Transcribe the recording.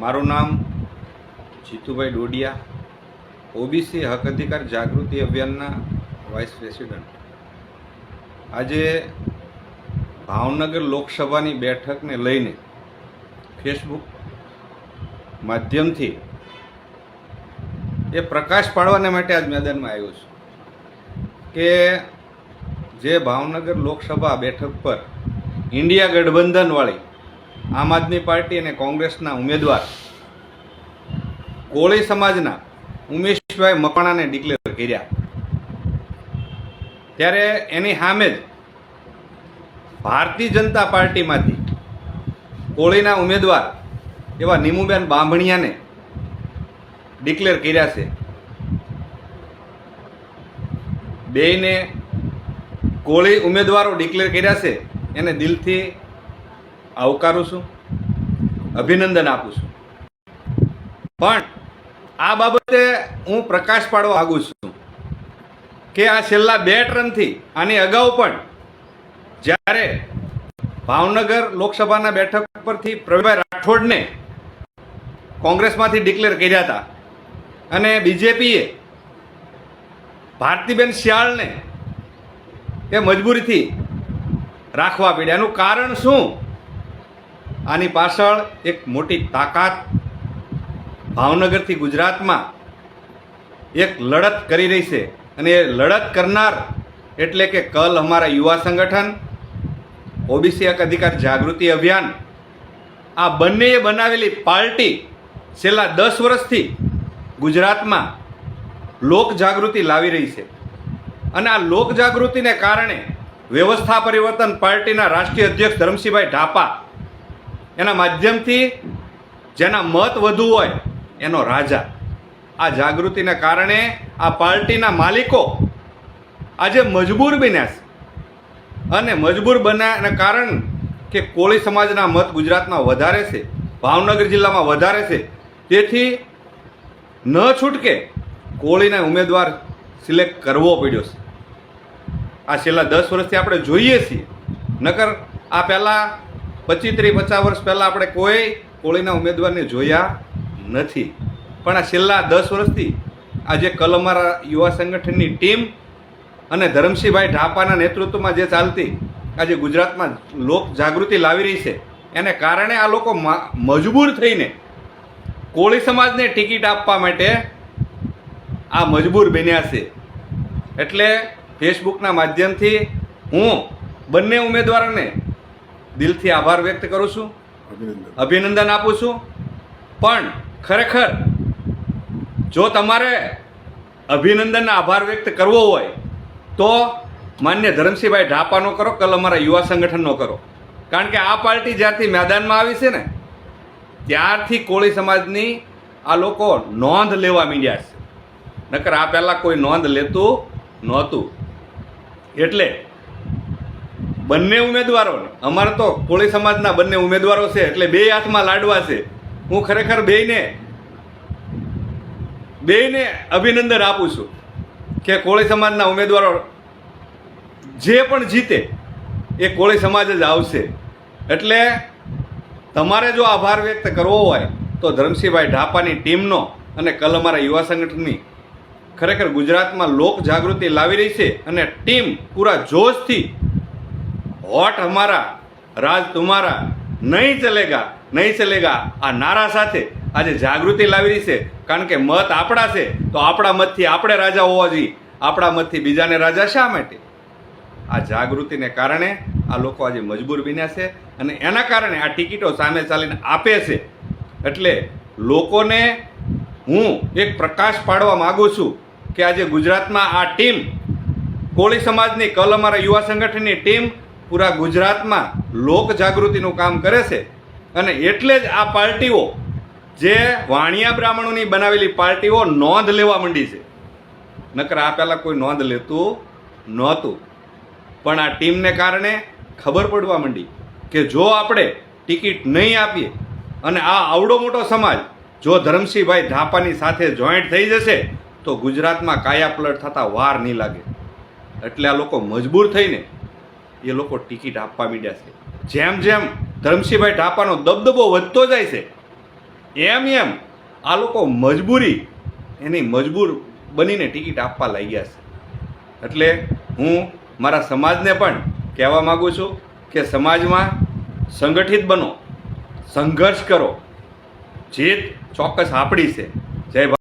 મારું નામ જીતુભાઈ ડોડિયા, ઓબીસી હક અધિકાર જાગૃતિ અભિયાનના વાઇસ પ્રેસિડન્ટ. આજે ભાવનગર લોકસભાની બેઠકને લઈને ફેસબુક માધ્યમથી એ પ્રકાશ પાડવાને માટે આજ મેદાનમાં આવ્યો છું કે જે ભાવનગર લોકસભા બેઠક પર ઇન્ડિયા ગઠબંધનવાળી આમ આદમી પાર્ટી અને કોંગ્રેસના ઉમેદવાર. કોળી સમાજના ઉમેશભાઈ મકવાણાને ડિક્લેર કર્યા. ત્યારે એની સામે જ ભારતીય જનતા પાર્ટીમાંથી કોળીના ઉમેદવાર એવા નીમુબેન બાંભણિયાને ડિક્લેર કર્યા છે. બેયને કોળી ઉમેદવારો ડિક્લેર કર્યા છે. એને દિલથી આવકારું છું, અભિનંદન આપું છું. પણ આ બાબતે હું પ્રકાશ પાડવા માગું છું કે આ છેલ્લા બે ટર્મથી આની અગાઉ પણ જ્યારે ભાવનગર લોકસભાના બેઠક પરથી પ્રવીણભાઈ રાઠોડને કોંગ્રેસમાંથી ડિક્લેર કર્યા હતા અને બીજેપીએ ભારતીબેન શિયાળને એ મજબૂરીથી રાખવા પડ્યા. એનું કારણ શું? આની પાછળ એક મોટી તાકાત ભાવનગરથી ગુજરાતમાં એક લડત કરી રહી છે. અને એ લડત કરનાર એટલે કે કલ અમારા યુવા સંગઠન, ઓબીસી હક અધિકાર જાગૃતિ અભિયાન, આ બંનેએ બનાવેલી પાર્ટી છેલ્લા દસ વર્ષથી ગુજરાતમાં લોક જાગૃતિ લાવી રહી છે. અને આ લોક જાગૃતિને કારણે વ્યવસ્થા પરિવર્તન પાર્ટીના રાષ્ટ્રીય અધ્યક્ષ ધરમસિંહભાઈ ઢાપા એના માધ્યમથી જેના મત વધુ હોય એનો રાજા. આ જાગૃતિના કારણે આ પાર્ટીના માલિકો આજે મજબૂર બન્યા છે. અને મજબૂર બન્યાના કારણ કે કોળી સમાજના મત ગુજરાતમાં વધારે છે, ભાવનગર જિલ્લામાં વધારે છે. તેથી ન છૂટકે કોળીના ઉમેદવાર સિલેક્ટ કરવો પડ્યો છે. આ છેલ્લા દસ વર્ષથી આપણે જોઈએ છીએ. નકર આ પહેલાં પચીસ ત્રીસ પચાસ વર્ષ પહેલાં આપણે કોઈ કોળીના ઉમેદવારને જોયા નથી. પણ આ છેલ્લા દસ વર્ષથી આજે કલ અમારા યુવા સંગઠનની ટીમ અને ધરમસિંહભાઈ ઢાપાના નેતૃત્વમાં જે ચાલતી આજે ગુજરાતમાં લોક જાગૃતિ લાવી રહી છે, એને કારણે આ લોકો મજબૂર થઈને કોળી સમાજને ટિકિટ આપવા માટે આ મજબૂર બન્યા છે. એટલે ફેસબુકના માધ્યમથી હું બંને ઉમેદવારોને દિલથી આભાર વ્યક્ત કરું છું. અભિનંદન. અભિનંદન આપું છું. પણ ખરેખર જો તમારે અભિનંદનનો આભાર વ્યક્ત કરવો હોય તો માન્ય ધરમસિંહભાઈ ઢાપાનો કરો કલ અમારા યુવા સંગઠનનો કરો. કારણ કે આ પાર્ટી જ્યારથી મેદાનમાં આવી છે ને ત્યારથી કોળી સમાજની આ લોકો નોંધ લેવા માંડ્યા છે. નકર આ પહેલાં કોઈ નોંધ લેતું નહોતું. એટલે બંને ઉમેદવારોને. અમારે તો કોળી સમાજના બંને ઉમેદવારો છે, એટલે બે હાથમાં લાડવા છે. હું ખરેખર બેયને બેયને અભિનંદન આપું છું કે કોળી સમાજના ઉમેદવારો જે પણ જીતે એ કોળી સમાજ જ આવશે. એટલે તમારે જો આભાર વ્યક્ત કરવો હોય, તો ધરમસિંહભાઈ ઢાપાની ટીમનો અને કલ અમારા યુવા સંગઠનની ખરેખર ગુજરાતમાં લોક જાગૃતિ લાવી રહી છે અને ટીમ પૂરા જોશથી વોટ હમારા રાજ તુમારા, નહીં ચલેગા નહીં ચલેગા. આ નારા સાથે આજે જાગૃતિ લાવી રહી છે. કારણ કે મત આપણા છે, તો આપણા મતથી આપણે રાજા હોવા જોઈએ. આપણા મતથી બીજાને રાજા શા માટે? આ જાગૃતિને કારણે આ લોકો આજે મજબૂર બન્યા છે અને એના કારણે આ ટિકિટો સામે ચાલીને આપે છે. એટલે લોકોને હું એક પ્રકાશ પાડવા માગું છું કે આજે ગુજરાતમાં આ ટીમ, કોળી સમાજની, કલ અમારા યુવા સંગઠનની ટીમ પૂરા ગુજરાતમાં લોક જાગૃતિનું કામ કરે છે અને એટલે જ આ પાર્ટીઓ જે વાણિયા બ્રાહ્મણોની બનાવેલી પાર્ટીઓ નોંધ લેવા માંડી છે. નકર આ પહેલાં કોઈ નોંધ લેતું નહોતું. પણ આ ટીમને કારણે ખબર પડવા માંડી કે જો આપણે ટિકિટ નહીં આપીએ અને આ આવડો મોટો સમાજ જો ધરમસિંહભાઈ ધાપાની સાથે જોઈન્ટ થઈ જશે, તો ગુજરાતમાં કાયાપલટ થતા વાર નહીં લાગે. એટલે આ લોકો મજબૂર થઈને એ લોકો ટિકિટ આપવા માંડ્યા છે. જેમ જેમ ધરમસિંહભાઈ ઢાપાનો દબદબો વધતો જાય છે, એમ એમ આ લોકો મજબૂરી, એની મજબૂર બનીને ટિકિટ આપવા લાગ્યા છે. એટલે હું મારા સમાજને પણ કહેવા માગું છું કે સમાજમાં સંગઠિત બનો, સંઘર્ષ કરો, જીત ચોક્કસ આપણી છે. જય ભારત